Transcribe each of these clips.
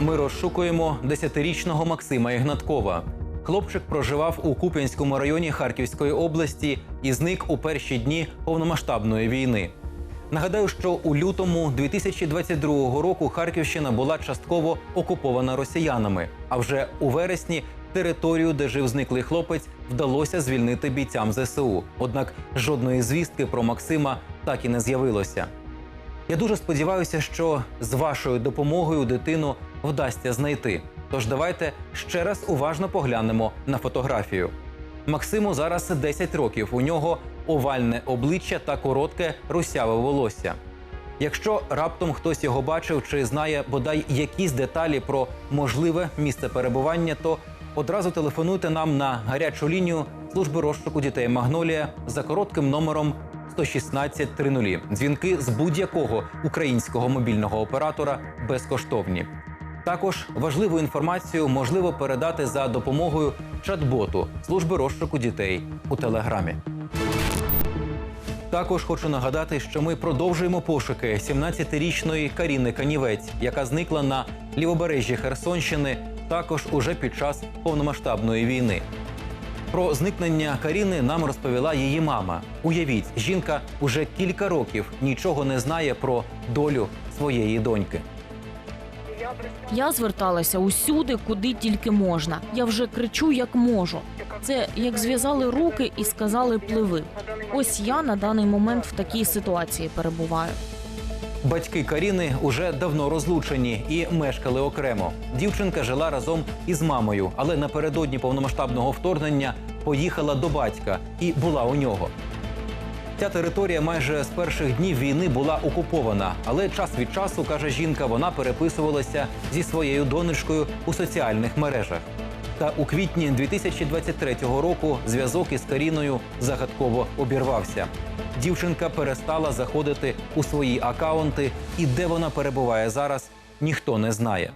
Ми розшукуємо 10-річного Максима Ігнаткова. Хлопчик проживав у Куп'янському районі Харківської області і зник у перші дні повномасштабної війни. Нагадаю, що у лютому 2022 року Харківщина була частково окупована росіянами. А вже у вересні територію, де жив зниклий хлопець, вдалося звільнити бійцям ЗСУ. Однак жодної звістки про Максима так і не з'явилося. Я дуже сподіваюся, що з вашою допомогою дитину вдасться знайти. Тож давайте ще раз уважно поглянемо на фотографію. Максиму зараз 10 років. У нього овальне обличчя та коротке русяве волосся. Якщо раптом хтось його бачив чи знає бодай якісь деталі про можливе місце перебування, то одразу телефонуйте нам на гарячу лінію служби розшуку дітей Магнолія за коротким номером 116 30. Дзвінки з будь-якого українського мобільного оператора безкоштовні. Також важливу інформацію можливо передати за допомогою чат-боту служби розшуку дітей у телеграмі. Також хочу нагадати, що ми продовжуємо пошуки 17-річної Каріни Канівець, яка зникла на лівобережжі Херсонщини, також уже під час повномасштабної війни. Про зникнення Каріни нам розповіла її мама. Уявіть, жінка уже кілька років нічого не знає про долю своєї доньки. Я зверталася усюди, куди тільки можна. Я вже кричу, як можу. Це як зв'язали руки і сказали пливи. Ось я на даний момент в такій ситуації перебуваю. Батьки Каріни уже давно розлучені і мешкали окремо. Дівчинка жила разом із мамою, але напередодні повномасштабного вторгнення поїхала до батька і була у нього. Ця територія майже з перших днів війни була окупована, але час від часу, каже жінка, вона переписувалася зі своєю донечкою у соціальних мережах. Та у квітні 2023 року зв'язок із Каріною загадково обірвався. Дівчинка перестала заходити у свої акаунти, і де вона перебуває зараз, ніхто не знає.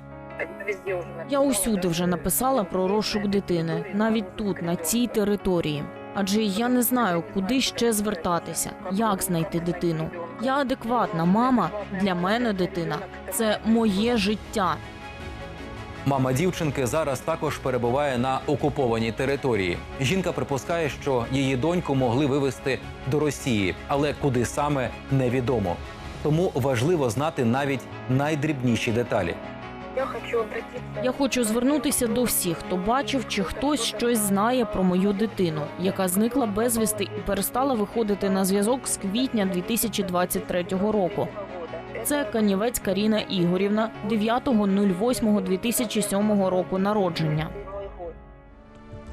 Я усюди вже написала про розшук дитини, навіть тут, на цій території. Адже я не знаю, куди ще звертатися, як знайти дитину. Я адекватна мама. Для мене дитина це моє життя. Мама дівчинки зараз також перебуває на окупованій території. Жінка припускає, що її доньку могли вивезти до Росії, але куди саме невідомо. Тому важливо знати навіть найдрібніші деталі. Я хочу обратитися. Я хочу звернутися до всіх, хто бачив чи хтось щось знає про мою дитину, яка зникла безвісти і перестала виходити на зв'язок з квітня 2023 року. Це Канівець Каріна Ігорівна 9.08.2007 року народження.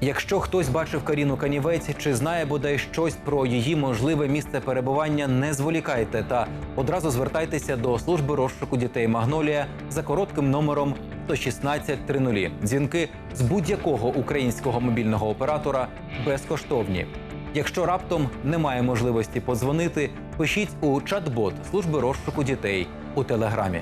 Якщо хтось бачив Каріну Канівець чи знає бодай щось про її можливе місце перебування, не зволікайте та одразу звертайтеся до служби розшуку дітей Магнолія за коротким номером 116 30. Дзвінки з будь-якого українського мобільного оператора безкоштовні. Якщо раптом немає можливості подзвонити, пишіть у чат-бот служби розшуку дітей у телеграмі.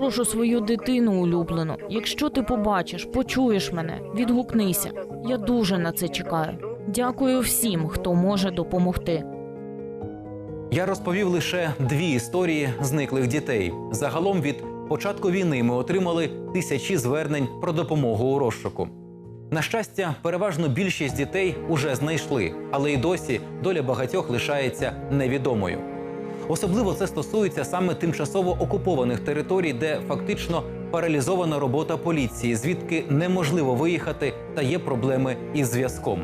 Прошу свою дитину улюблену. Якщо ти побачиш, почуєш мене, відгукнися. Я дуже на це чекаю. Дякую всім, хто може допомогти. Я розповів лише дві історії зниклих дітей. Загалом від початку війни ми отримали тисячі звернень про допомогу у розшуку. На щастя, переважно більшість дітей уже знайшли, але й досі доля багатьох лишається невідомою. Особливо це стосується саме тимчасово окупованих територій, де фактично паралізована робота поліції, звідки неможливо виїхати та є проблеми із зв'язком.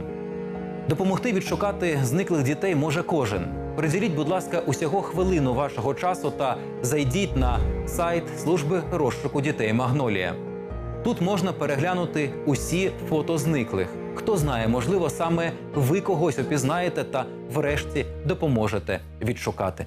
Допомогти відшукати зниклих дітей може кожен. Приділіть, будь ласка, усього хвилину вашого часу та зайдіть на сайт служби розшуку дітей Магнолія. Тут можна переглянути усі фото зниклих. Хто знає, можливо, саме ви когось опізнаєте та врешті допоможете відшукати.